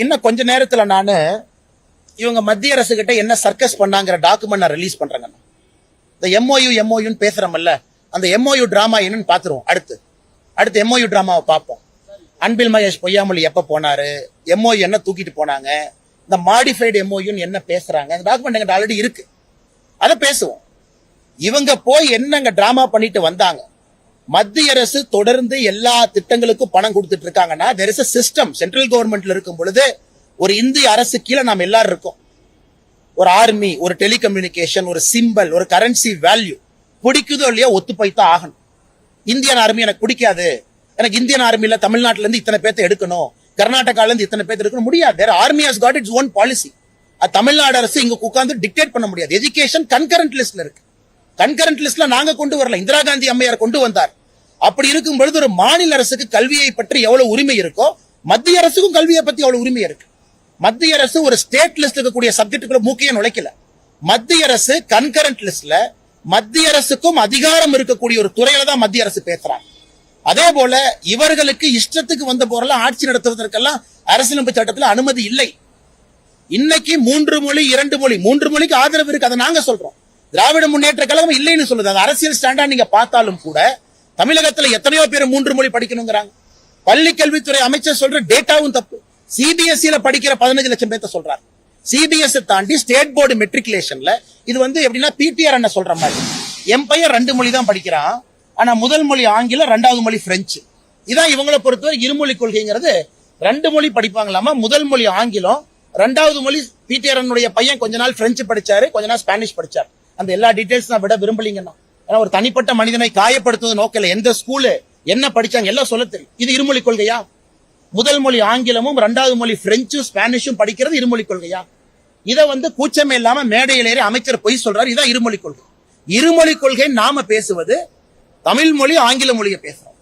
இன்னும் கொஞ்ச நேரத்துல நான் இவங்க மத்திய அரசு கிட்ட என்ன சர்க்கஸ் பண்ணாங்கிற டாக்குமெண்ட் நான் ரிலீஸ் பண்றேங்க இந்த எம்ஓயு எம்ஓயுன்னு பேசுறோம்ல அந்த எம்ஓயு டிராமா என்னன்னு பாத்துருவோம் அடுத்து. அடுத்து எம்ஓயு டிராமாவை பார்ப்போம். அன்பில் மகேஷ் பொய்யாமொழி எப்ப போனாரு எம்ஓயு என்ன தூக்கிட்டு போனாங்க இந்த மாடிஃபைடு எம்ஓயுன்னு என்ன பேசுறாங்க அந்த டாக்குமெண்ட் எங்கிட்ட ஆல்ரெடி இருக்கு. அதை பேசுவோம். இவங்க போய் என்னங்க டிராமா பண்ணிட்டு வந்தாங்க? மத்திய அரசு தொடர்ந்து எல்லா திட்டங்களுக்கும் பணம் கொடுத்துட்டு இருக்காங்கன்னா தெர் இஸ் சிஸ்டம் சென்ட்ரல் கவர்மெண்ட்ல இருக்கும் பொழுது ஒரு இந்திய அரசு கீழே நாம் எல்லாரும் இருக்கோம். ஒரு ஆர்மி ஒரு டெலிகம்யூனிகேஷன் ஒரு சிம்பல் ஒரு கரன்சி வேல்யூ பிடிக்குதோ இல்லையோ ஒத்துப்போய்த்தான் ஆகணும். இந்தியன் ஆர்மி எனக்கு பிடிக்காது. எனக்கு இந்தியன் ஆர்மியில தமிழ்நாட்டில இருந்து இத்தனை பேர்த்த எடுக்கணும். கர்நாடகால இருந்து இத்தனை பேர்த்த எடுக்கணும். முடியாது. Army has got its own policy அது தமிழ்நாடு அரசு இங்க உட்கார்ந்து டிக்டேட் பண்ண முடியாது. எஜுகேஷன் கன்கரண்ட் லிஸ்ட்ல இருக்கு. கன்கரண்ட் லிஸ்ட்ல நாங்க கொண்டு வரல. இந்திரா காந்தி அம்மையார் கொண்டு வந்தார். அப்படி இருக்கும் பொழுது ஒரு மாநில அரசுக்கு கல்வியை பற்றி எவ்வளவு உரிமை இருக்கோ மத்திய அரசுக்கும் கல்வியை பத்தி எவ்வளவு உரிமை இருக்கு. மத்திய அரசு ஒரு ஸ்டேட் லிஸ்ட் இருக்கக்கூடிய சப்ஜெக்டுக்குள்ள மூக்கைய நுழைக்கல. மத்திய அரசு கன்கரண்ட் லிஸ்ட்ல மத்திய அரசுக்கும் அதிகாரம் இருக்கக்கூடிய ஒரு துறையில தான் மத்திய அரசு பேசுறாங்க. அதே போல இவர்களுக்கு இஷ்டத்துக்கு வந்த போறெல்லாம் ஆட்சி நடத்துவதற்கெல்லாம் அரசியலமைப்பு சட்டத்தில் அனுமதி இல்லை. இன்னைக்கு மூன்று மொழி இரண்டு மொழி மூன்று மொழிக்கு ஆதரவு இருக்கு அதை நாங்க சொல்றோம். திராவிட முன்னேற்ற கழகம் இல்லைன்னு சொல்லுது. அது அரசியல் ஸ்டாண்டா நீங்க பார்த்தாலும் கூட தமிழகத்துல எத்தனையோ பேர் மூன்று மொழி படிக்கணுங்கிறாங்க. பள்ளி கல்வித்துறை அமைச்சர் சொல்ற டேட்டாவும் தப்பு. சிபிஎஸ்இல படிக்கிற பதினஞ்சு லட்சம் பேர்த்த சொல்றாரு. சிபிஎஸ் தாண்டி ஸ்டேட் போர்டு மெட்ரிகுலேஷன்ல இது வந்து எப்படின்னா பிடிஆர் என்ன சொல்ற மாதிரி. என் பையன் ரெண்டு மொழி தான் படிக்கிறான். ஆனா முதல் மொழி ஆங்கிலம் ரெண்டாவது மொழி பிரெஞ்சு இதான் இவங்களை பொறுத்தவரை இருமொழி கொள்கைங்கிறது ரெண்டு மொழி படிப்பாங்களாமா? முதல் மொழி ஆங்கிலம் ரெண்டாவது மொழி பிடிஆர் பையன் கொஞ்ச நாள் பிரெஞ்சு படிச்சாரு கொஞ்ச நாள் ஸ்பானிஷ் படிச்சார். அந்த எல்லா டீட்டெயில்ஸ் நான் விட விரும்பலீங்கன்னா. ஏன்னா ஒரு தனிப்பட்ட மனிதனை காயப்படுத்துவது நோக்கல எந்த ஸ்கூலு என்ன படிச்சாங்க எல்லாம் சொல்ல தெரியும். இது இருமொழி கொள்கையா? முதல் மொழி ஆங்கிலமும் ரெண்டாவது மொழி பிரெஞ்சும் ஸ்பானிஷும் படிக்கிறது இருமொழி கொள்கையா? இத வந்து கூச்சமே இல்லாம மேடையில் ஏறி அமைச்சர் பொய் சொல்றாரு. இதான் இருமொழி கொள்கை. இருமொழி கொள்கை நாம பேசுவது தமிழ் மொழி ஆங்கில மொழியை பேசுறோம்.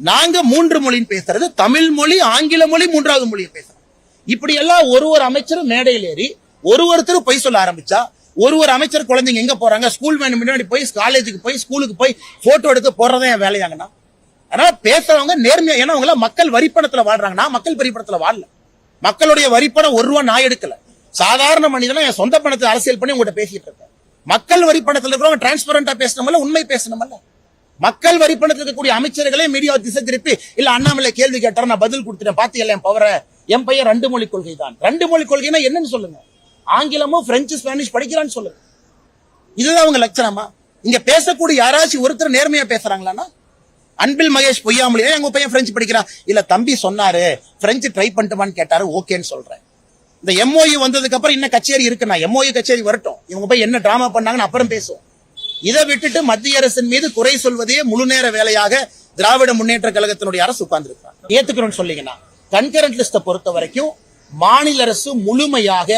நாங்க மூன்று மொழின்னு பேசுறது தமிழ் மொழி ஆங்கில மொழி மூன்றாவது மொழியை பேசுறோம். இப்படி எல்லாம் ஒரு ஒரு அமைச்சரும் மேடையில் ஏறி ஒரு ஒருத்தரும் பொய் சொல்ல ஆரம்பிச்சா ஒரு ஒரு அமைச்சர் குழந்தைங்க எங்க போறாங்க? ஸ்கூல் வேணும் முன்னாடி போய் காலேஜுக்கு போய் ஸ்கூலுக்கு போய் போட்டோ எடுத்து போடுறதே என் வேலையாங்கண்ணா அதனால பேசுறவங்க நேர்மையா ஏன்னா அவங்கள மக்கள் வரிப்பணத்துல வாழ்றாங்க நான் மக்கள் வரிப்பணத்துல வாழல. மக்களுடைய வரிப்பணம் ஒரு ரூபா நான் எடுக்கல. சாதாரண மனிதனா என் சொந்த பணத்தை அரசியல் பண்ணி உங்கள்கிட்ட பேசிட்டு இருக்கேன். மக்கள் வரிப்பணத்துல இருக்கிறவங்க டிரான்ஸ்பரண்டா பேசணும்ல உண்மை பேசணும்ல மக்கள் வரிப்பணத்தில் இருக்கக்கூடிய அமைச்சர்களே மீடியா திசை திருப்பி இல்ல அண்ணாமலை கேள்வி கேட்டார் நான் பதில் கொடுத்துட்டேன் பாத்தீங்கல்ல என் பவர என் பையன் ரெண்டு மொழி கொள்கை தான் ரெண்டு மொழி கொள்கைனா என்னன்னு சொல்லுங்க. ஆங்கிலமும் பிரெஞ்சு ஸ்பானிஷ் படிக்கிறான்னு சொல்லுங்க இதுதான் அவங்க லட்சணமா? இங்க பேசக்கூடிய யாராச்சும் ஒருத்தர் நேர்மையா பேசுறாங்களான்னா அன்பில் மகேஷ் பொய்யாமலையே எங்க பையன் பிரெஞ்சு படிக்கிறான் இல்ல தம்பி சொன்னாரு பிரெஞ்சு ட்ரை பண்ணிட்டுமான்னு கேட்டாரு ஓகேன்னு சொல்றேன். இந்த எம்ஓயு வந்ததுக்கு அப்புறம் இன்னும் கச்சேரி இருக்கு நான் எம்ஓயு கச்சேரி வரட்டும். இவங்க போய் என்ன டிராமா பண்ணாங்கன்னு அப்புறம் பேசுவோம். இதை விட்டுட்டு மத்திய அரசின் மீது குறை சொல்வதே முழு நேர வேலையாக திராவிட முன்னேற்ற கழகத்தினுடைய அரசு உட்கார்ந்துருக்காங்க ஏத்துக்கிறோம்னு சொல்லீங்கன்னா கன்கரண்ட் லிஸ்ட பொறுத்த வரைக்கும் மாநில அரசு முழுமையாக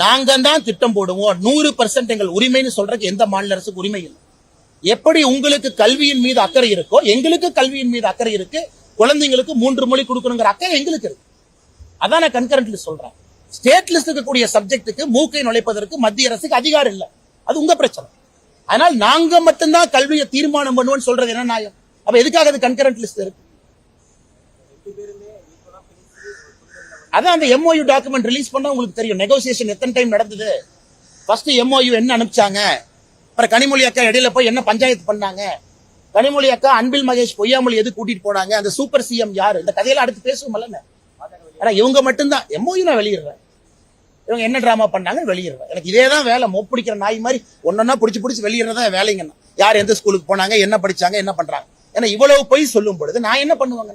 நாங்க தான் திட்டம் போடுவோம். நூறு பர்சன்ட் எங்கள் உரிமைன்னு சொல்றதுக்கு எந்த மாநில அரசுக்கு உரிமை இல்லை. எப்படி உங்களுக்கு கல்வியின் மீது அக்கறை இருக்கோ எங்களுக்கு கல்வியின் மீது அக்கறை இருக்கு குழந்தைங்களுக்கு மூன்று மொழி கொடுக்கணுங்கிற அக்கறை எங்களுக்கு இருக்கு. அதான் நான் கன்கரண்ட் லிஸ்ட் சொல்றேன். ஸ்டேட் லிஸ்ட் இருக்கக்கூடிய சப்ஜெக்டுக்கு மூக்கை நுழைப்பதற்கு மத்திய அரசுக்கு அதிகாரம் இல்லை. அது உங்க பிரச்சனை. அதனால் நாங்க மட்டும்தான் கல்வியை தீர்மானம் பண்ணுவோம்னு சொல்றது என்ன நியாயம்? அப்ப எதுக்காக அது கன்கரண்ட் லிஸ்ட் இருக்கு? அதான் அந்த எம்ஓயு டாக்குமெண்ட் ரிலீஸ் பண்ணா உங்களுக்கு தெரியும். நெகோசியேஷன் எத்தனை டைம் நடந்தது? ஃபர்ஸ்ட் எம்ஓயு என்ன அனுப்பிச்சாங்க? அப்புறம் கனிமொழி அக்கா இடையில போய் என்ன பஞ்சாயத்து பண்ணாங்க? கனிமொழி அக்கா அன்பில் மகேஷ் பொய்யாமொழி எது கூட்டிட்டு போனாங்க? அந்த சூப்பர் சிஎம் யாரு? இந்த கதையில அடுத்து பேசுவோம்ல ஆனா இவங்க மட்டும்தான். எம்ஓயு நான் வெளியிடுறேன். இவங்க என்ன டிராமா பண்ணாங்க வெளியிடுறேன். எனக்கு இதே தான் வேலை மொப்பிடிக்கிற நாய் மாதிரி ஒன்னொன்னா பிடிச்சி பிடிச்சி வெளியிடுறதா வேலைங்க. யார் எந்த ஸ்கூலுக்கு போனாங்க என்ன படிச்சாங்க என்ன பண்றாங்க? ஏன்னா இவ்வளவு போய் சொல்லும் பொழுது நான் என்ன பண்ணுவாங்க